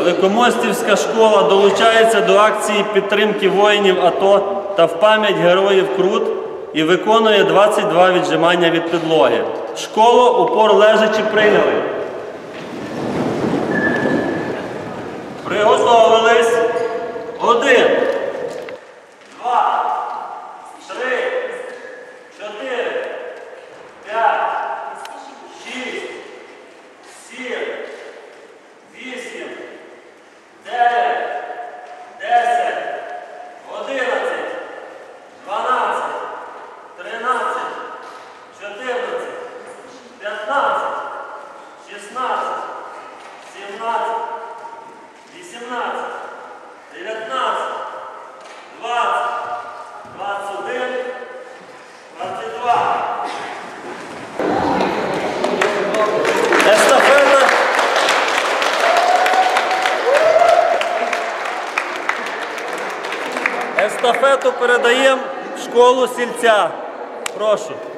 Великомостівська школа долучається до акції підтримки воїнів АТО та в пам'ять героїв Крут і виконує 22 віджимання від підлоги. Школу упор лежачи прийняли. Приготовились. Один. Два. Три. Чотири. П'ять. Шість. Сім. Вісім. 15, 16, 17, 18, 19, 20, 21, 22. Естафета. Естафету передаємо в школу сільця. Прошу.